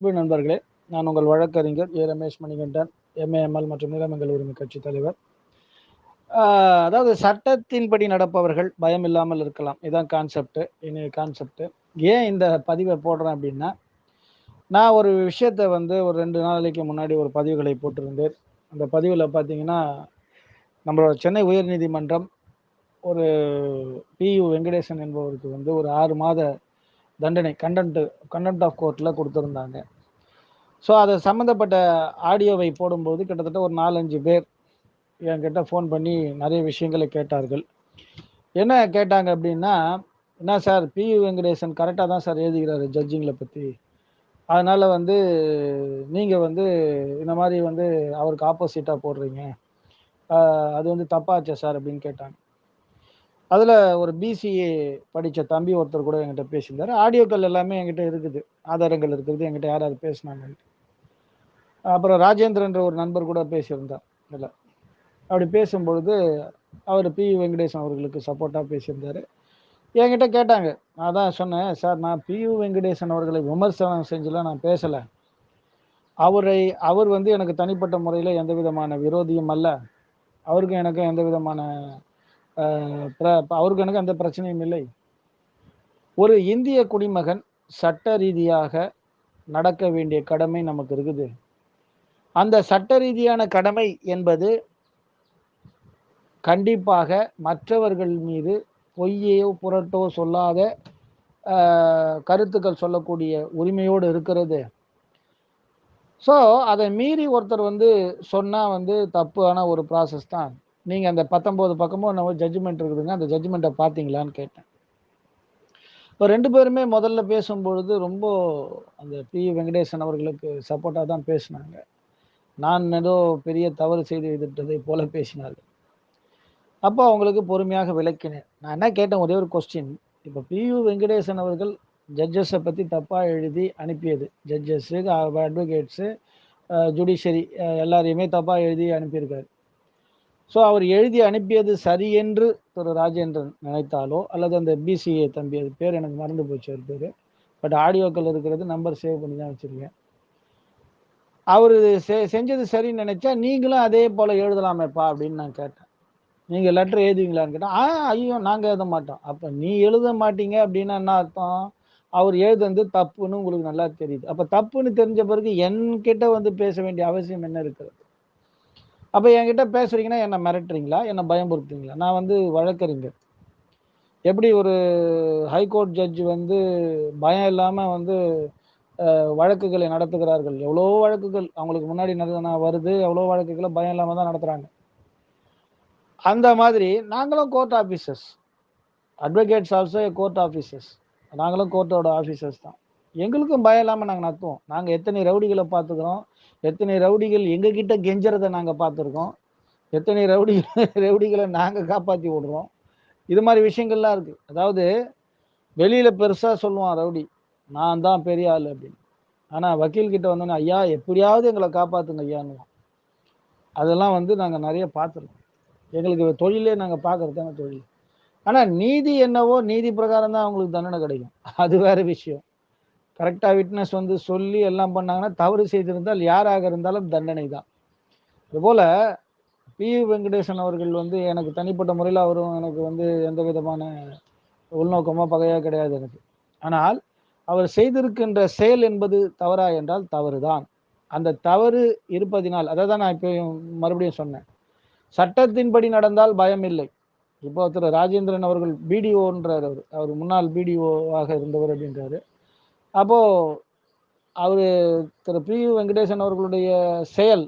அன்பு நண்பர்களே நான் உங்கள் வழக்கறிஞர் ஏ. ரமேஷ் மணிகண்டன் எம்ஏஎம்எல் மற்றும் நிலமங்கள் உரிமை கட்சி தலைவர். அதாவது சட்டத்தின்படி நடப்பவர்கள் பயம் இல்லாமல் இருக்கலாம். இதுதான் கான்செப்ட் இனி கான்செப்ட் ஏன் இந்த பதிவை போடுறேன் அப்படின்னா நான் ஒரு விஷயத்தை வந்து ஒரு ரெண்டு நாளைக்கு முன்னாடி ஒரு பதிவுகளை போட்டிருந்தேன். அந்த பதிவில் பார்த்தீங்கன்னா நம்மளோட சென்னை உயர்நீதிமன்றம் ஒரு பியு வெங்கடேசன் என்பவருக்கு வந்து ஒரு ஆறு மாத தண்டனை கண்டன்ட் கண்டென்ட் ஆஃப் கோர்ட்டில் கொடுத்துருந்தாங்க. ஸோ அதை சம்மந்தப்பட்ட ஆடியோவை போடும்போது கிட்டத்தட்ட ஒரு நாலஞ்சு பேர் என்கிட்ட ஃபோன் பண்ணி நிறைய விஷயங்களை கேட்டார்கள். என்ன கேட்டாங்க அப்படின்னா என்ன சார் பியு வெங்கடேசன் கரெக்டாக தான் சார் எழுதுகிறாரு ஜட்ஜிங்களை பற்றி அதனால் வந்து நீங்கள் வந்து இந்த மாதிரி வந்து அவருக்கு ஆப்போசிட்டாக போடுறீங்க. அது வந்து தப்பாச்சா சார் அப்படின்னு கேட்டாங்க. அதில் ஒரு பிசிஏ படித்த தம்பி ஒருத்தர் கூட என்கிட்ட பேசியிருந்தார். ஆடியோக்கள் எல்லாமே என்கிட்ட இருக்குது. ஆதாரங்கள் இருக்குது. என்கிட்ட யாராவது பேசினாங்கன்ட்டு அப்புறம் ராஜேந்திரன்ற ஒரு நண்பர் கூட பேசியிருந்தார் இதில். அப்படி பேசும்பொழுது அவர் பி வெங்கடேசன் அவர்களுக்கு சப்போர்ட்டாக பேசியிருந்தார். என்கிட்ட கேட்டாங்க. நான் தான் சொன்னேன் சார் நான் பியு வெங்கடேசன் அவர்களை விமர்சனம் செஞ்சுலாம் நான் பேசலை. அவரை அவர் வந்து எனக்கு தனிப்பட்ட முறையில் எந்த விதமான விரோதியும் அல்ல. அவருக்கும் எனக்கும் எந்த விதமான அவருக்கு எனக்கு அந்த பிரச்சனையும் இல்லை. ஒரு இந்திய குடிமகன் சட்ட ரீதியாக நடக்க வேண்டிய கடமை நமக்கு இருக்குது. அந்த சட்ட ரீதியான கடமை என்பது கண்டிப்பாக மற்றவர்கள் மீது பொய்யையோ புரட்டோ சொல்லாத கருத்துக்கள் சொல்லக்கூடிய உரிமையோடு இருக்கிறது. ஸோ அதை மீறி ஒருத்தர் வந்து சொன்னால் வந்து தப்பான ஒரு ப்ராசஸ் தான். நீங்கள் அந்த பத்தொம்போது பக்கமும் நம்ம ஜட்ஜ்மெண்ட் இருக்குதுங்க. அந்த ஜட்ஜ்மெண்ட்டை பார்த்தீங்களான்னு கேட்டேன். இப்போ ரெண்டு பேருமே முதல்ல பேசும்பொழுது ரொம்ப அந்த பி. வெங்கடேசன் அவர்களுக்கு சப்போர்ட்டாக தான் பேசினாங்க. நான் ஏதோ பெரிய தவறு செய்து விட்டதை போல பேசினார்கள் அப்போ அவங்களுக்கு பொறுமையாக விளக்கினேன். நான் என்ன கேட்டேன்? ஒரே ஒரு கொஸ்டின் இப்போ பியு வெங்கடேசன் அவர்கள் ஜட்ஜஸை பற்றி தப்பாக எழுதி அனுப்பியது. ஜட்ஜஸ்ஸு அட்வொகேட்ஸு ஜுடிஷரி எல்லாரையுமே தப்பாக எழுதி அனுப்பியிருக்காரு. ஸோ அவர் எழுதி அனுப்பியது சரி என்று திரு ராஜேந்திரன் நினைத்தாலோ அல்லது அந்த பிசிஏ தம்பி அது பேர் எனக்கு மறந்து போச்சு அவர் பேர். பட் ஆடியோக்கள் இருக்கிறது நம்பர் சேவ் பண்ணி தான் வச்சுருக்கேன். அவர் செ செஞ்சது சரின்னு நினைச்சா நீங்களும் அதே போல் எழுதலாமேப்பா அப்படின்னு நான் கேட்டேன். நீங்கள் லெட்டர் எழுதுவீங்களான்னு கேட்டேன். ஆ ஐயோ நாங்கள் எழுத மாட்டோம். அப்போ நீ எழுத மாட்டீங்க அப்படின்னா என்ன அர்த்தம்? அவர் எழுதுனது தப்புன்னு உங்களுக்கு நல்லா தெரியுது. அப்போ தப்புன்னு தெரிஞ்ச பிறகு என்கிட்ட வந்து பேச வேண்டிய அவசியம் என்ன இருக்கிறது? அப்போ என்கிட்ட பேசுறீங்கன்னா என்னை மிரட்டுறீங்களா? என்னை பயமுறுத்துறீங்களா? நான் வந்து வழக்கறிஞர். எப்படி ஒரு ஹைகோர்ட் ஜட்ஜ் வந்து பயம் இல்லாமல் வந்து வழக்குகளை நடத்துகிறார்கள்? எவ்வளோ வழக்குகள் அவங்களுக்கு முன்னாடி நடந்த வருது. எவ்வளோ வழக்குகளை பயம் இல்லாமல் தான் நடத்துகிறாங்க அந்த மாதிரி நாங்களும் court officers advocates also court officers நாங்களும் கோர்ட்டோட ஆஃபீஸர்ஸ் தான். எங்களுக்கும் பயம் இல்லாமல் நாங்கள் நடத்துவோம். நாங்கள் எத்தனை ரவுடிகளை பார்த்துக்கிறோம்? எத்தனை ரவுடிகள் எங்ககிட்ட கெஞ்சறதை நாங்கள் பார்த்துருக்கோம். எத்தனை ரவுடி ரவுடிகளை நாங்கள் காப்பாற்றி விடுறோம். இது மாதிரி விஷயங்கள்லாம் இருக்குது அதாவது வெளியில் பெருசாக சொல்லுவான் ரவுடி நான் தான் பெரிய ஆள் அப்படின்னு. ஆனால் வக்கீல்கிட்ட வந்தோன்னே ஐயா எப்படியாவது எங்களை காப்பாற்றுங்க ஐயான்னு அதெல்லாம் வந்து நாங்கள் நிறைய பார்த்துருக்கோம். எங்களுக்கு தொழிலே நாங்கள் பார்க்குறது தானே தொழில். ஆனால் நீதி என்னவோ நீதி பிரகாரம் தான் அவங்களுக்கு தண்டனை கிடைக்கும். அது வேற விஷயம். கரெக்டாக விட்னஸ் வந்து சொல்லி எல்லாம் பண்ணாங்கன்னா தவறு செய்திருந்தால் யாராக இருந்தாலும் தண்டனை தான் அதுபோல் பி. வெங்கடேசன் அவர்கள் வந்து எனக்கு தனிப்பட்ட முறையில் அவரும் எனக்கு வந்து எந்த விதமான உள்நோக்கமோ பகையோ கிடையாது எனக்கு. ஆனால் அவர் செய்திருக்கின்ற செயல் என்பது தவறா என்றால் தவறுதான். அந்த தவறு இருப்பதினால் அதை தான் நான் இப்போ மறுபடியும் சொன்னேன். சட்டத்தின்படி நடந்தால் பயம் இல்லை. இப்போ திரு. ராஜேந்திரன் அவர்கள் பிடிஓன்றார் அவர். அவர் முன்னாள் பிடிஓவாக இருந்தவர் அப்படின்றாரு. அப்போது அவர் திரு பி. வெங்கடேசன் அவர்களுடைய செயல்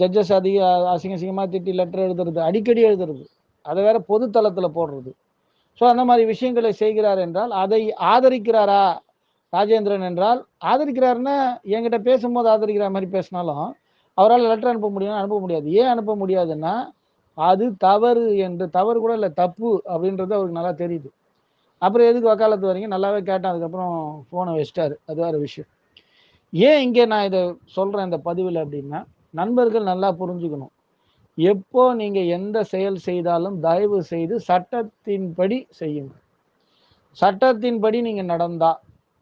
ஜட்ஜஸ் அதிக அசிங்க அசிங்கமாக திட்டி லெட்டர் எழுதுறது அடிக்கடி எழுதுறது அதை வேற பொது தளத்தில் போடுறது. ஸோ அந்த மாதிரி விஷயங்களை செய்கிறார் என்றால் அதை ஆதரிக்கிறாரா ராஜேந்திரன் என்றால் ஆதரிக்கிறாருன்னா என்கிட்ட பேசும்போது ஆதரிக்கிற மாதிரி பேசினாலும் அவரால் லெட்டர் அனுப்ப முடியும் அனுப்ப முடியாது. ஏன் அனுப்ப முடியாதுன்னா அது தவறு என்று தவறு கூட இல்லை தப்பு அப்படின்றது அவருக்கு நல்லா தெரியுது. அப்புறம் எதுக்கு வக்காலத்து வரீங்க நல்லாவே கேட்டேன். அதுக்கப்புறம் ஃபோனை வச்சிட்டாரு. அது வேறு விஷயம். ஏன் இங்கே நான் இதை சொல்கிறேன் இந்த பதிவில் அப்படின்னா நண்பர்கள் நல்லா புரிஞ்சுக்கணும். எப்போ நீங்கள் எந்த செயல் செய்தாலும் தயவு செய்து சட்டத்தின்படி செய்யுங்க. சட்டத்தின்படி நீங்கள் நடந்தா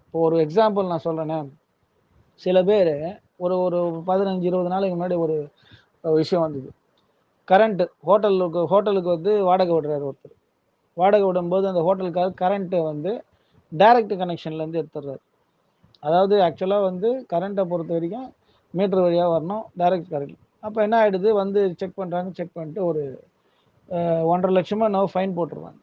இப்போ ஒரு எக்ஸாம்பிள் நான் சொல்கிறேனே சில பேர் ஒரு ஒரு பதினஞ்சு இருபது நாளைக்கு முன்னாடி ஒரு விஷயம் வந்தது. கரண்ட்டு ஹோட்டலுக்கு ஹோட்டலுக்கு வந்து வாடகை விடுறாரு ஒருத்தர். வாடகை விடும்போது அந்த ஹோட்டலுக்காக கரண்ட்டு வந்து டைரக்ட் கனெக்ஷன்லேருந்து எடுத்துடுறாரு. அதாவது ஆக்சுவலாக வந்து கரண்ட்டை பொறுத்த வரைக்கும் மீட்டர் வழியாக வரணும் டைரக்ட் கரண்ட் அப்போ என்ன ஆகிடுது வந்து செக் பண்ணுறாங்க செக் பண்ணிட்டு ஒரு ஒன்றரை லட்சமாக நான் ஃபைன் போட்டுருவாங்க.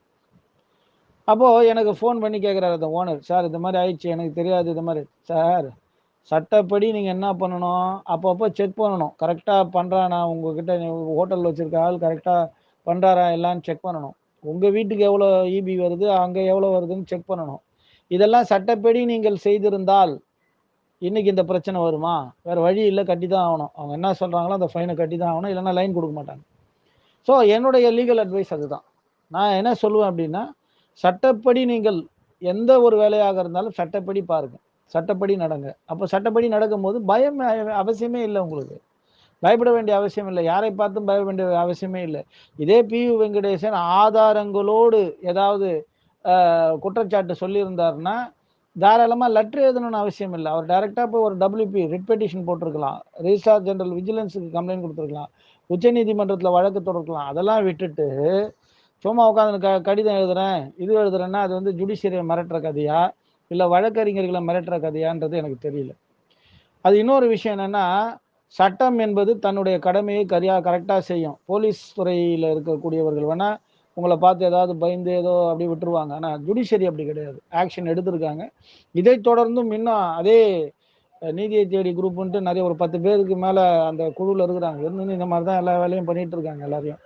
அப்போது எனக்கு ஃபோன் பண்ணி கேட்குறாரு அந்த ஓனர் சார் இந்த மாதிரி ஆயிடுச்சு எனக்கு தெரியாது இது மாதிரி. சார் சட்டப்படி நீங்கள் என்ன பண்ணணும்? அப்பப்போ செக் பண்ணணும். கரெக்டாக பண்ணுறானா உங்ககிட்ட ஹோட்டலில் வச்சுருக்க ஆள் கரெக்டாக பண்ணுறாரா எல்லாம் செக் பண்ணணும். உங்கள் வீட்டுக்கு எவ்வளோ இபி வருது அங்கே எவ்வளோ வருதுன்னு செக் பண்ணணும். இதெல்லாம் சட்டப்படி நீங்கள் செய்திருந்தால் இன்னைக்கு இந்த பிரச்சனை வருமா? வேறு வழி இல்லை கட்டி தான் ஆகணும். அவங்க என்ன சொல்கிறாங்களோ அந்த ஃபைனை கட்டி தான் ஆகணும் இல்லைன்னா லைன் கொடுக்க மாட்டாங்க. ஸோ என்னுடைய லீகல் அட்வைஸ் அதுதான். நான் என்ன சொல்லுவேன் அப்படின்னா சட்டப்படி நீங்கள் எந்த ஒரு வேலையாக இருந்தாலும் சட்டப்படி பாருங்கள் சட்டப்படி நடங்க. அப்போ சட்டப்படி நடக்கும்போது பயம் அவசியமே இல்லை உங்களுக்கு. பயப்பட வேண்டிய அவசியம் இல்லை. யாரை பார்த்தும் பயப்பட வேண்டிய அவசியமே இல்லை. இதே பியு வெங்கடேசன் ஆதாரங்களோடு ஏதாவது குற்றச்சாட்டு சொல்லியிருந்தார்னா தாராளமாக லெட்டர் எழுதணும்னு அவசியம் இல்லை. அவர் டைரெக்டாக போய் ஒரு டபிள்யூபி ரிட் பெட்டிஷன் போட்டிருக்கலாம். ரிஜிஸ்டார் ஜெனரல் விஜிலன்ஸுக்கு கம்ப்ளைண்ட் கொடுத்துருக்கலாம். உச்சநீதிமன்றத்தில் வழக்கு தொடர்க்கலாம் அதெல்லாம் விட்டுட்டு சும்மா உட்காந்து க கடிதம் எழுதுறேன் இது எழுதுறேன்னா அது வந்து ஜுடிஷியரியை மிரட்டுற கதையா? இல்லை வழக்கறிஞர்களை மிரட்டுற கதையான்றது எனக்கு தெரியல. அது இன்னொரு விஷயம் என்னென்னா சட்டம் என்பது தன்னுடைய கடமையை கரியா கரெக்டாக செய்யும். போலீஸ் துறையில் இருக்கக்கூடியவர்கள் வேணா உங்களை பார்த்து ஏதாவது பயந்து ஏதோ அப்படி விட்டுருவாங்க. ஆனால் ஜுடிஷரி அப்படி கிடையாது. ஆக்ஷன் எடுத்திருக்காங்க. இதை தொடர்ந்தும் இன்னும் அதே நீதியை தேடி குரூப்புன்ட்டு நிறைய ஒரு பத்து பேருக்கு மேலே அந்த குழுவில் இருக்கிறாங்க. இருந்து இந்த மாதிரி தான் எல்லா வேலையும் பண்ணிட்டு இருக்காங்க எல்லாரையும்.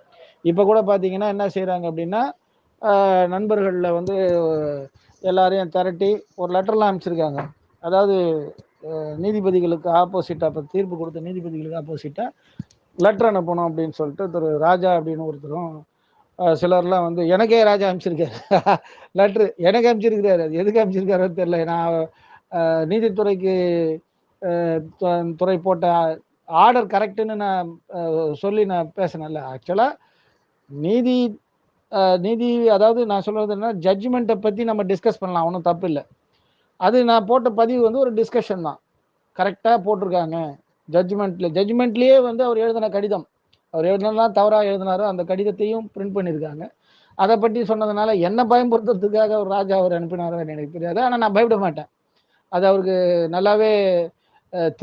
இப்போ கூட பார்த்தீங்கன்னா என்ன செய்கிறாங்க அப்படின்னா நண்பர்களில் வந்து எல்லாரையும் திரட்டி ஒரு லெட்டர்லாம் அனுப்பிச்சிருக்காங்க. அதாவது நீதிபதிகளுக்கு ஆப்போசிட்டாக இப்போ தீர்ப்பு கொடுத்த நீதிபதிகளுக்கு ஆப்போசிட்டாக லெட்டர் அனுப்பணும் அப்படின்னு சொல்லிட்டு திரு ராஜா அப்படின்னு ஒருத்தரும் சிலர்லாம் வந்து எனக்கே ராஜா அனுப்பிச்சிருக்காரு. லெட்ரு எனக்கு அனுப்பிச்சிருக்கிறாரு. அது எதுக்கு அனுப்பிச்சிருக்காருன்னு தெரியல. நான் நீதித்துறைக்கு துறை போட்ட ஆர்டர் கரெக்டுன்னு நான் சொல்லி நான் பேசினேன்ல. ஆக்சுவலாக நீதி நீதி அதாவது நான் சொல்கிறது என்ன ஜட்ஜ்மெண்ட்டை பற்றி நம்ம டிஸ்கஸ் பண்ணலாம். ஒன்றும் தப்பு இல்லை. அது நான் போட்ட பதிவு வந்து ஒரு டிஸ்கஷன் தான். கரெக்டாக போட்டிருக்காங்க. ஜட்ஜ்மெண்ட்டில் ஜட்ஜ்மெண்ட்லேயே வந்து அவர் எழுதின கடிதம். அவர் எழுதினலாம் தவறாக எழுதினாரோ அந்த கடிதத்தையும் பிரிண்ட் பண்ணியிருக்காங்க. அதை பற்றி சொன்னதுனால என்ன பயன்படுத்துறதுக்காக அவர் ராஜா அவர் அனுப்பினாரோ எனக்கு தெரியாது. ஆனால் நான் பயப்பட மாட்டேன். அது அவருக்கு நல்லாவே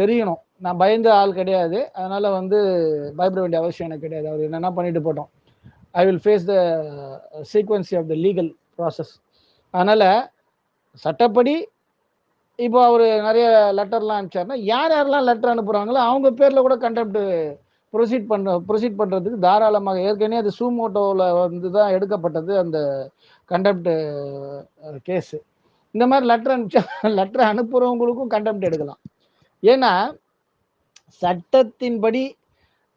தெரியணும். நான் பயந்த ஆள் கிடையாது. அதனால் வந்து பயப்பட வேண்டிய அவசியம் எனக்கு கிடையாது. அவர் என்னென்ன பண்ணிட்டு போட்டோம். I will face the sequence of the legal process அதனால் சட்டப்படி இப்போ அவர் நிறைய லெட்டர்லாம் அனுப்பிச்சாருன்னா யார் யாரெல்லாம் லெட்டர் அனுப்புகிறாங்களோ அவங்க பேரில் கூட கண்டெப்ட் ப்ரொசீட் பண்ண ப்ரொசீட் பண்ணுறதுக்கு தாராளமாக ஏற்கனவே அது சூமோட்டோவில் வந்து தான் எடுக்கப்பட்டது அந்த கண்டெப்ட் கேஸு இந்த மாதிரி லெட்டர் அனுப்பிச்சா லெட்டர் அனுப்புகிறவங்களுக்கும் கண்டெப்ட் எடுக்கலாம். ஏன்னா சட்டத்தின்படி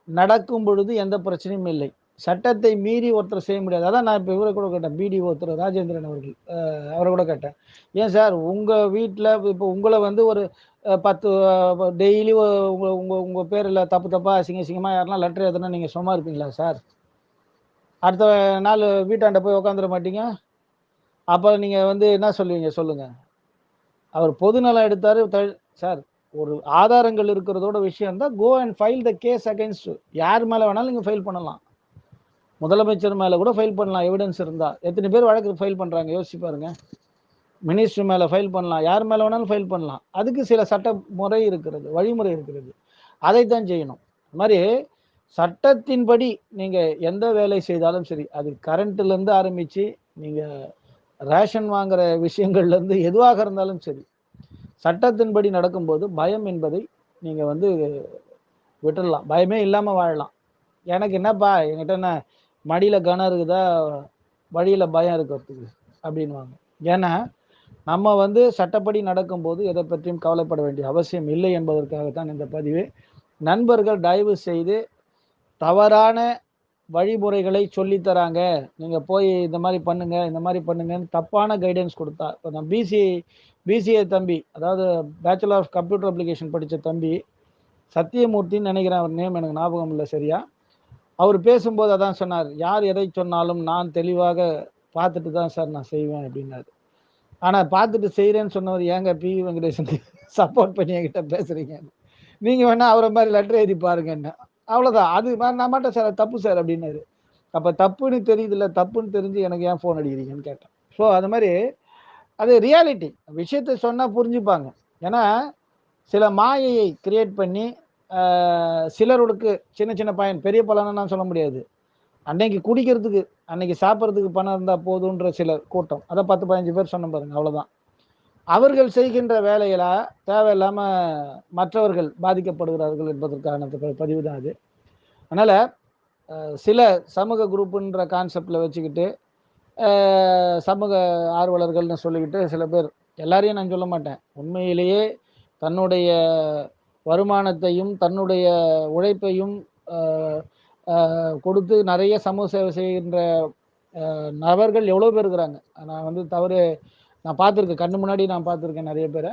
நடக்கும் பொழுது எந்த பிரச்சனையும் இல்லை. சட்டத்தை மீறி ஒருத்தர் செய்ய முடியாது. அதான் நான் இப்போ இவரை கூட கேட்டேன் பிடி ஒருத்தர் ராஜேந்திரன் அவர்கள். அவரை கூட கேட்டேன். ஏன் சார் உங்கள் வீட்டில் இப்போ உங்களை வந்து ஒரு பத்து டெய்லி உங்கள் உங்கள் உங்கள் பேரில் தப்பு தப்பாக அசிங்க அசிங்கமாக யாரெல்லாம் லெட்டர் எழுதுனா நீங்கள் சும்மா இருப்பீங்களா சார்? அடுத்த நாள் வீட்டாண்ட போய் உட்காந்துட மாட்டீங்க? அப்போ நீங்கள் வந்து என்ன சொல்லுவீங்க? சொல்லுங்கள் அவர் பொதுநலம் எடுத்தார் சார் ஒரு ஆதாரங்கள் இருக்கிறதோட விஷயம் தான் go and file the case against யார் மேலே வேணாலும் நீங்கள் ஃபைல் பண்ணலாம். முதலமைச்சர் மேலே கூட ஃபைல் பண்ணலாம் எவிடன்ஸ் இருந்தால் எத்தனை பேர் வழக்கு ஃபைல் பண்ணுறாங்க யோசிச்சு பாருங்க. மினிஸ்டர் மேலே ஃபைல் பண்ணலாம். யார் மேலே வேணாலும் ஃபைல் பண்ணலாம். அதுக்கு சில சட்ட முறை இருக்கிறது வழிமுறை இருக்கிறது. அதைத்தான் செய்யணும். அது மாதிரி சட்டத்தின்படி நீங்கள் எந்த வேலை செய்தாலும் சரி அது கரண்ட்லேருந்து ஆரம்பித்து நீங்கள் ரேஷன் வாங்குற விஷயங்கள்லேருந்து எதுவாக இருந்தாலும் சரி சட்டத்தின்படி நடக்கும்போது பயம் என்பதை நீங்கள் வந்து விட்டுடலாம் பயமே இல்லாமல் வாழலாம். எனக்கு என்னப்பா? என்கிட்ட என்ன மடியில் கனம் இருக்குதா? வழியில் பயம் இருக்கிறதுக்கு அப்படின்வாங்க ஏன்னா நம்ம வந்து சட்டப்படி நடக்கும்போது எதை பற்றியும் கவலைப்பட வேண்டிய அவசியம் இல்லை என்பதற்காகத்தான் இந்த பதிவு. நண்பர்கள் தயவு செய்து தவறான வழிமுறைகளை சொல்லித் தராங்க. நீங்கள் போய் இந்த மாதிரி பண்ணுங்க இந்த மாதிரி பண்ணுங்கன்னு தப்பான கைடன்ஸ் கொடுத்தா இப்போ நான் பிசி பிசிஏ தம்பி அதாவது பேச்சுலர் ஆஃப் கம்ப்யூட்டர் அப்ளிகேஷன் படித்த தம்பி சத்தியமூர்த்தின்னு நினைக்கிறேன் அவர் நேம் எனக்கு ஞாபகம் இல்லை சரியா? அவர் பேசும்போது அதான் சொன்னார் யார் எதை சொன்னாலும் நான் தெளிவாக பார்த்துட்டு தான் சார் நான் செய்வேன் அப்படின்னாரு. ஆனால் பார்த்துட்டு செய்கிறேன்னு சொன்னவர் ஏங்க பி. வெங்கடேசன் சப்போர்ட் பண்ணி என்கிட்ட பேசுறீங்க? நீங்கள் வேணா அவரை மாதிரி லெட்டர் எழுதி பாருங்க என்ன. அவ்வளவுதான். அது மாதிரி நான் மாட்டேன் சார். தப்பு சார் அப்படின்னாரு. அப்போ தப்புன்னு தெரியுதுல்ல தப்புன்னு தெரிஞ்சு எனக்கு ஏன் ஃபோன் அடிக்கிறீங்கன்னு கேட்டேன். ஸோ அது மாதிரி அது ரியாலிட்டி விஷயத்தை சொன்னால் புரிஞ்சுப்பாங்க. ஏன்னா சில மாயையை கிரியேட் பண்ணி சிலருக்கு சின்ன சின்ன பயன் பெரிய பலன்னு நான் சொல்ல முடியாது. அன்னைக்கு குடிக்கிறதுக்கு அன்னைக்கு சாப்பிட்றதுக்கு பணம் இருந்தால் போதுன்ற சில கூட்டம். அதை பத்து பதினஞ்சு பேர் சொன்ன பாருங்க அவ்வளோதான் அவர்கள் செய்கின்ற வேலையில தேவையில்லாமல் மற்றவர்கள் பாதிக்கப்படுகிறார்கள் என்பதற்கான பதிவு தான் அது. அதனால் சில சமூக குரூப்புன்ற கான்செப்டில் வச்சுக்கிட்டு சமூக ஆர்வலர்கள்னு சொல்லிக்கிட்டு சில பேர் எல்லாரையும் நான் சொல்ல மாட்டேன். உண்மையிலேயே தன்னுடைய வருமானத்தையும் தன்னுடைய உழைப்பையும் கொடுத்து நிறைய சமூக சேவை செய்கின்ற நபர்கள் எவ்வளோ பேர் இருக்கிறாங்க? நான் வந்து தவறு நான் பார்த்துருக்கேன் கண்ணு முன்னாடி நான் பார்த்துருக்கேன் நிறைய பேரை.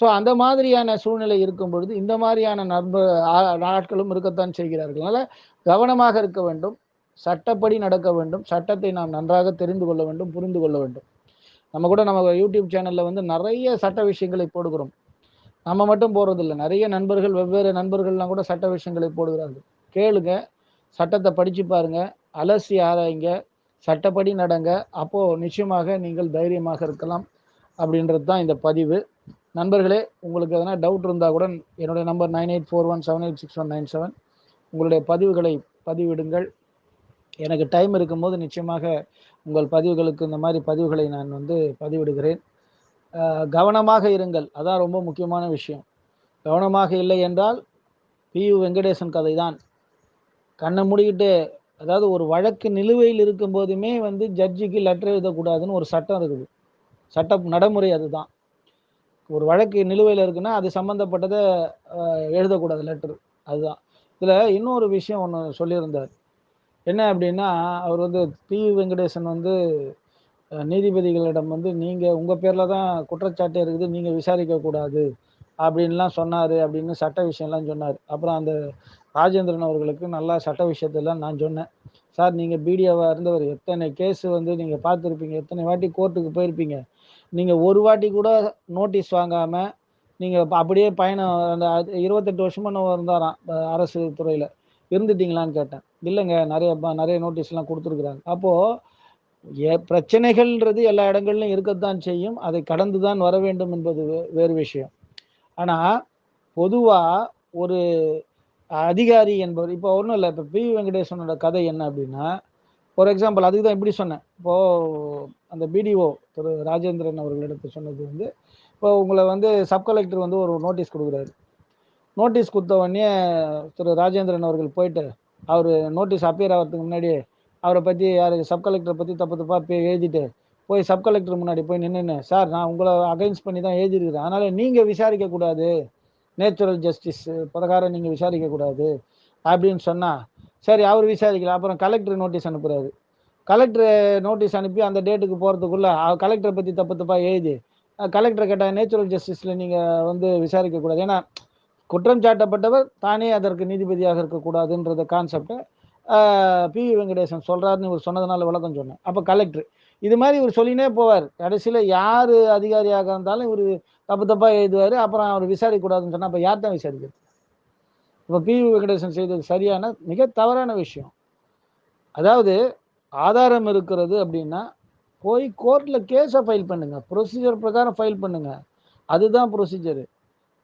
ஸோ அந்த மாதிரியான சூழ்நிலை இருக்கும் பொழுது இந்த மாதிரியான நண்பர் நாட்களும் இருக்கத்தான் செய்கிறார்கள். அதனால் கவனமாக இருக்க வேண்டும். சட்டப்படி நடக்க வேண்டும். சட்டத்தை நாம் நன்றாக தெரிந்து கொள்ள வேண்டும் புரிந்து கொள்ள வேண்டும். நம்ம கூட நம்ம யூடியூப் சேனலில் வந்து நிறைய சட்ட விஷயங்களை போடுகிறோம். நம்ம மட்டும் போடுறதில்ல நிறைய நண்பர்கள் வெவ்வேறு நண்பர்கள்லாம் கூட சட்ட விஷயங்களை போடுகிறார்கள். கேளுங்க சட்டத்தை படிச்சு பாருங்க அலசி ஆராய்ங்க சட்டப்படி நடங்க அப்போ நிச்சயமாக நீங்கள் தைரியமாக இருக்கலாம் அப்படின்றது தான் இந்த பதிவு. நண்பர்களே உங்களுக்கு எதனா டவுட் இருந்தால் கூட என்னுடைய number nine eight four one seven eight six one nine seven உங்களுடைய பதிவுகளை பதிவிடுங்கள். எனக்கு டைம் இருக்கும்போது நிச்சயமாக உங்கள் பதிவுகளுக்கு இந்த மாதிரி பதிவுகளை நான் வந்து பதிவிடுகிறேன். கவனமாக இருங்கள். அதான் ரொம்ப முக்கியமான விஷயம். கவனமாக இல்லை என்றால் பியு வெங்கடேசன் கதை தான் கண்ணை மூடிக்கிட்டு அதாவது ஒரு வழக்கு நிலுவையில் இருக்கும் போதுமே வந்து ஜட்ஜிக்கு லெட்டர் எழுதக்கூடாதுன்னு ஒரு சட்டம் இருக்குது. சட்ட நடைமுறை அதுதான். ஒரு வழக்கு நிலுவையில் இருக்குன்னா அது சம்மந்தப்பட்டதை எழுதக்கூடாது லெட்டர். அதுதான். இதில் இன்னொரு விஷயம் ஒன்று சொல்லியிருந்தார். என்ன அப்படின்னா அவர் வந்து பி வெங்கடேசன் வந்து நீதிபதிகளிடம் வந்து நீங்கள் உங்கள் பேரில் தான் குற்றச்சாட்டு இருக்குது நீங்கள் விசாரிக்கக்கூடாது அப்படின்லாம் சொன்னார் அப்படின்னு சட்ட விஷயம்லாம் சொன்னார். அப்புறம் அந்த ராஜேந்திரன் அவர்களுக்கு நல்லா சட்ட விஷயத்தெல்லாம் நான் சொன்னேன். சார் நீங்கள் பிடிஓவாக இருந்தவர் எத்தனை கேஸ் வந்து நீங்கள் பார்த்துருப்பீங்க எத்தனை வாட்டி கோர்ட்டுக்கு போயிருப்பீங்க? நீங்கள் ஒரு வாட்டி கூட நோட்டீஸ் வாங்காமல் நீங்கள் அப்படியே பயணம் அந்த இருபத்தெட்டு வருஷமா நம்ம இருந்தாராம் அரசு துறையில். இருந்துட்டீங்களான்னு கேட்டேன். இல்லைங்க நிறைய நிறைய நோட்டீஸ்லாம் கொடுத்துருக்குறாங்க. அப்போது பிரச்சனைகள்ன்றது எல்லா இடங்கள்லையும் இருக்கத்தான் செய்யும். அதை கடந்து தான் வர வேண்டும் என்பது வே- வேறு விஷயம். ஆனால் பொதுவாக ஒரு அதிகாரி என்பவர் இப்போ ஒன்றும் இல்லை இப்போ பி. வெங்கடேசனோட கதை என்ன அப்படின்னா ஃபார் எக்ஸாம்பிள் அதுக்கு தான் இப்படி சொன்னேன். இப்போது அந்த பிடிஓ திரு ராஜேந்திரன் அவர்களிடத்து சொன்னது வந்து இப்போ உங்களை வந்து சப் கலெக்டர் வந்து ஒரு நோட்டீஸ் கொடுக்குறாரு. நோட்டீஸ் கொடுத்த உடனே திரு ராஜேந்திரன் அவர்கள் போயிட்டு அவர் நோட்டீஸ் அப்பியர் ஆகிறதுக்கு முன்னாடியே அவரை பற்றி யார் சப் கலெக்டரை பற்றி தப்பு தப்பாக போய் எழுதிட்டு போய் சப் கலெக்டர் முன்னாடி போய் நின்றுன்னு சார் நான் உங்களை அகைன்ஸ்ட் பண்ணி தான் எழுதியிருக்கிறேன். அதனால் நீங்கள் விசாரிக்கக்கூடாது நேச்சுரல் ஜஸ்டிஸ் பிரகாரம் நீங்கள் விசாரிக்கக்கூடாது அப்படின்னு சொன்னால் சரி அவர் விசாரிக்கல. அப்புறம் கலெக்டர் நோட்டீஸ் அனுப்புகிறாரு கலெக்டர் நோட்டீஸ் அனுப்பி அந்த டேட்டுக்கு போகிறதுக்குள்ளே கலெக்டரை பற்றி தப்பு தப்பாக எழுதி கலெக்டர் கேட்டால் நேச்சுரல் ஜஸ்டிஸில் நீங்கள் வந்து விசாரிக்கக்கூடாது ஏன்னா குற்றம் சாட்டப்பட்டவர் தானே அதற்கு நீதிபதியாக இருக்கக்கூடாதுன்றத கான்செப்டை பி. வெங்கடேசன் சொல்கிறாருன்னு இவர் சொன்னதுனால விளக்கம் சொன்னேன். அப்போ கலெக்டர் இது மாதிரி இவர் சொல்லினே போவார். கடைசியில் யார் அதிகாரியாக இருந்தாலும் இவர் தப்பு தப்பாக எழுதுவார். அப்புறம் அவர் விசாரிக்கக்கூடாதுன்னு சொன்னால் அப்போ யார் தான் விசாரிக்கிறது? இப்போ பி. வெங்கடேசன் செய்தது சரியான மிக தவறான விஷயம். அதாவது ஆதாரம் இருக்கிறது அப்படின்னா போய் கோர்ட்டில் கேஸை ஃபைல் பண்ணுங்கள் ப்ரொசீஜர் பிரகாரம் ஃபைல் பண்ணுங்கள் அதுதான் ப்ரொசீஜரு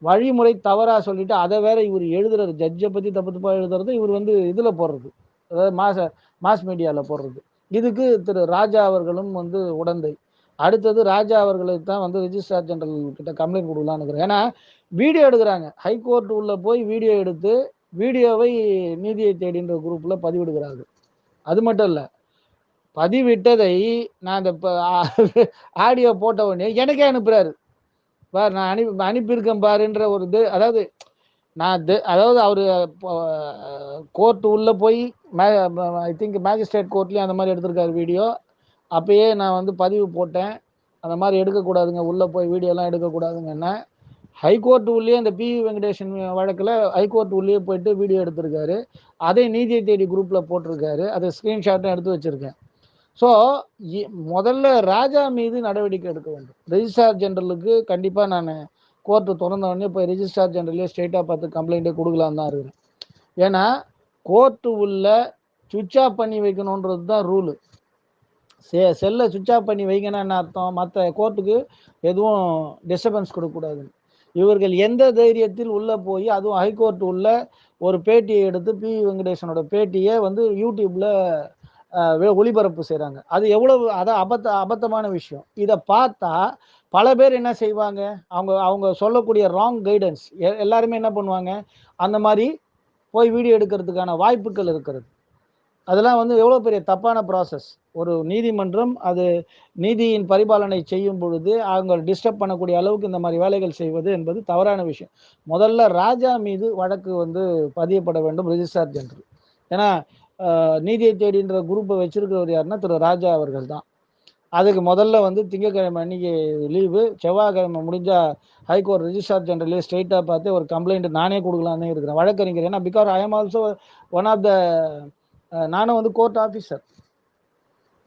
வழிமுறை தவறா சொல்லிட்டு அதை வேற இவர் எழுதுறது ஜட்ஜை பற்றி தப்பு தப்பாக எழுதுறது இவர் வந்து இதில் போடுறது. அதாவது மாச மாஸ் மீடியாவில் போடுறது. இதுக்கு திரு ராஜா அவர்களும் வந்து உடந்தை. அடுத்தது ராஜா அவர்களுக்கு தான் வந்து ரிஜிஸ்ட்ரார் ஜெனரல் கிட்ட கம்ப்ளைண்ட் கொடுக்கலான்னு இருக்கிறேன். ஏன்னா வீடியோ எடுக்கிறாங்க. ஹைகோர்ட் உள்ள போய் வீடியோ எடுத்து வீடியோவை நீதியை தேடின்ற குரூப்பில் பதிவிடுகிறார்கள். அது மட்டும் இல்லை பதிவிட்டதை நான் இந்த ஆடியோ போட்ட உடனே எனக்கே அனுப்புறாரு. பார் நான் அனுப்பி அனுப்பியிருக்கேன் பாருன்ற ஒரு இது அதாவது நான் அதாவது அவர் கோர்ட்டு உள்ளே போய் ஐ திங்க் மேஜிஸ்ட்ரேட் கோர்ட்லேயும் அந்த மாதிரி எடுத்திருக்காரு வீடியோ அப்பயே நான் வந்து பதிவு போட்டேன். அந்த மாதிரி எடுக்கக்கூடாதுங்க. உள்ளே போய் வீடியோலாம் எடுக்கக்கூடாதுங்கன்னா ஹைகோர்ட் உள்ளே அந்த பி வெங்கடேஷன் வழக்கில் ஹைகோர்ட் உள்ளே போயிட்டு வீடியோ எடுத்திருக்காரு. அதை நீதியை தேடி குரூப்பில் போட்டிருக்காரு. அதை ஸ்க்ரீன்ஷாட்டும் எடுத்து வச்சுருக்கேன். ஸோ முதல்ல ராஜா மீது நடவடிக்கை எடுக்க வேண்டும். ரெஜிஸ்ட்ரார் ஜெனரலுக்கு கண்டிப்பாக நான் கோர்ட்டு திறந்த உடனே போய் ரிஜிஸ்ட்ரார் ஜெனரலே ஸ்டேட்டாக பார்த்து கம்ப்ளைண்ட்டே கொடுக்கலான்னு தான் இருக்கிறேன். ஏன்னா கோர்ட்டு உள்ள சுவிட்ச் ஆஃப் பண்ணி வைக்கணுன்றது தான் ரூலு செ செல்லை சுவிட்ச் ஆஃப் பண்ணி வைக்கணும் என்ன அர்த்தம்? மற்ற கோர்ட்டுக்கு எதுவும் டிஸ்டர்பன்ஸ் கொடுக்கக்கூடாதுன்னு. இவர்கள் எந்த தைரியத்தில் உள்ளே போய் அதுவும் ஹைகோர்ட் உள்ள ஒரு பேட்டியை எடுத்து பி வெங்கடேசனோட பேட்டியை வந்து யூடியூப்பில் ஒளிபரப்பு செய்கிறாங்க அது எவ்வளவு அதான் அபத்த அபத்தமான விஷயம். இதை பார்த்தா பல பேர் என்ன செய்வாங்க? அவங்க அவங்க சொல்லக்கூடிய ராங் கைடன்ஸ் எல்லாருமே என்ன பண்ணுவாங்க? அந்த மாதிரி போய் வீடியோ எடுக்கிறதுக்கான வாய்ப்புகள் இருக்கிறது. அதெல்லாம் வந்து எவ்வளோ பெரிய தப்பான ப்ராசஸ் ஒரு நீதிமன்றம் அது நீதியின் பரிபாலனை செய்யும் பொழுது அவங்க டிஸ்டர்ப் பண்ணக்கூடிய அளவுக்கு இந்த மாதிரி வேலைகள் செய்வது என்பது தவறான விஷயம். முதல்ல ராஜா மீது வழக்கு வந்து பதியப்பட வேண்டும் ரிஜிஸ்டார் ஜெனரல். ஏன்னா நீதியை தேடின்ற குரூப்பை வச்சிருக்கிறவர் யாருன்னா திரு ராஜா அவர்கள் தான். அதுக்கு முதல்ல வந்து திங்கக்கிழமை அன்னைக்கு லீவு செவ்வாய்க்கிழமை முடிஞ்சா ஹைகோர்ட் ரிஜிஸ்ட்ரார் ஜெனரலே ஸ்ட்ரெயிட்டாக பார்த்து ஒரு கம்ப்ளைண்ட் நானே கொடுக்கலான்னு இருக்கிறேன். வழக்கறிஞர் ஏன்னா because I am also one of the நானும் வந்து கோர்ட் ஆஃபீஸர்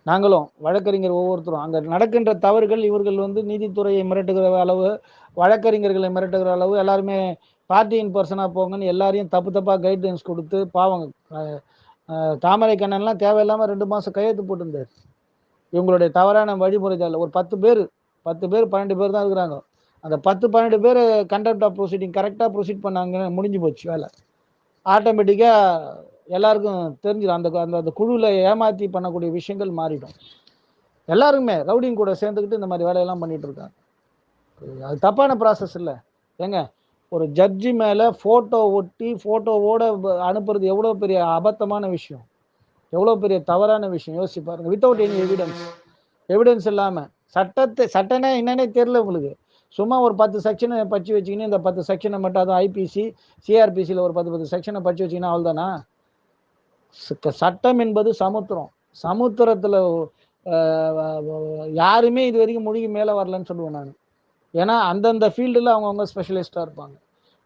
நாங்களும் வழக்கறிஞர் ஒவ்வொருத்தரும். அங்கே நடக்கின்ற தவறுகள் இவர்கள் வந்து நீதித்துறையை மிரட்டுகிற அளவு வழக்கறிஞர்களை மிரட்டுகிற அளவு எல்லாருமே பார்ட்டியின் பர்சனாக போங்கன்னு எல்லாரையும் தப்பு தப்பாக கைட்லைன்ஸ் கொடுத்து பாவங்க தாமரை கண்ணன்லாம் தேவையில்லாமல் ரெண்டு மாதம் கையெழுத்து போட்டிருந்தார். இவங்களுடைய தவறான வழிமுறைகள் ஒரு பத்து பேர் பத்து பேர் பன்னெண்டு பேர் தான் இருக்கிறாங்க. அந்த பத்து பன்னெண்டு பேர் கண்டக்ட் ஆஃப் ப்ரொசீடிங் கரெக்டாக ப்ரொசீட் பண்ணாங்கன்னு முடிஞ்சு போச்சு வேலை. ஆட்டோமேட்டிக்காக எல்லாருக்கும் தெரிஞ்சிடும் அந்த அந்த அந்த குழுவில் ஏமாற்றி பண்ணக்கூடிய விஷயங்கள் மாறிடும். எல்லாருமே ரவுடிங் கூட சேர்ந்துக்கிட்டு இந்த மாதிரி வேலையெல்லாம் பண்ணிட்டு இருக்காங்க. அது தப்பான ப்ராசஸ் இல்லை. ஏங்க ஒரு ஜட்ஜி மேலே ஃபோட்டோ ஒட்டி ஃபோட்டோவோட அனுப்புறது எவ்வளோ பெரிய அபத்தமான விஷயம். எவ்வளோ பெரிய தவறான விஷயம். யோசிச்சு பாருங்க. வித்தவுட் எனி எவிடன்ஸ் எவிடன்ஸ் இல்லாமல் சட்டத்தை சட்டனே என்னன்னே தெரில உங்களுக்கு. சும்மா ஒரு பத்து செக்ஷனை பச்சு வச்சிக்கின்னு இந்த பத்து செக்ஷனை மட்டும் அதுவும் ஐபிசி சிஆர்பிசியில் ஒரு பத்து பத்து செக்ஷனை பச்சு வச்சிங்கன்னா அவ்வளோதானா சட்டம் என்பது சமுத்திரம். சமுத்திரத்தில் யாருமே இது வரைக்கும் மொழிக்கு மேலே வரலன்னு சொல்லுவேன் நான். ஏன்னா அந்தந்த ஃபீல்டில் அவங்கவுங்க ஸ்பெஷலிஸ்ட்டாக இருப்பாங்க.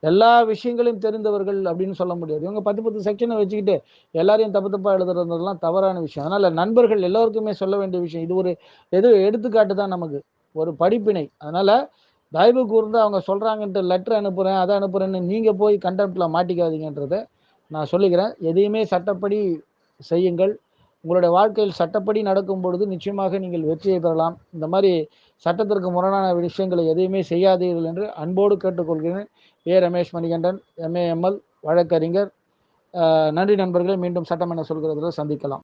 எல்லா விஷயங்களையும் தெரிந்தவர்கள் அப்படின்னு சொல்ல முடியாது. இவங்க பத்து பத்து செக்ஷனை வச்சுக்கிட்டு எல்லாரையும் தப்பு தப்பாக எழுதுறதுலாம் தவறான விஷயம். அதனால் நண்பர்கள் எல்லோருக்குமே சொல்ல வேண்டிய விஷயம். இது ஒரு எது எடுத்துக்காட்டு தான் நமக்கு. ஒரு படிப்பினை. அதனால் தயவு கூர்ந்து அவங்க சொல்கிறாங்கன்ட்டு லெட்டர் அனுப்புகிறேன் அதை அனுப்புகிறேன்னு நீங்கள் போய் கண்டெப்டில் மாட்டிக்காதீங்கன்றதை நான் சொல்லிக்கிறேன். எதையுமே சட்டப்படி செய்யுங்கள். உங்களுடைய வாழ்க்கையில் சட்டப்படி நடக்கும் பொழுது நிச்சயமாக நீங்கள் வெற்றியை பெறலாம். இந்த மாதிரி சட்டத்திற்கு முரணான விஷயங்களை எதையுமே செய்யாதீர்கள் என்று அன்போடு கேட்டுக்கொள்கிறேன். ஏ ரமேஷ் மணிகண்டன் எம்ஏஎம்எல் வழக்கறிஞர். நன்றி நண்பர்களை மீண்டும் சட்டமன்ற சொல்கிறதில் சந்திக்கலாம்.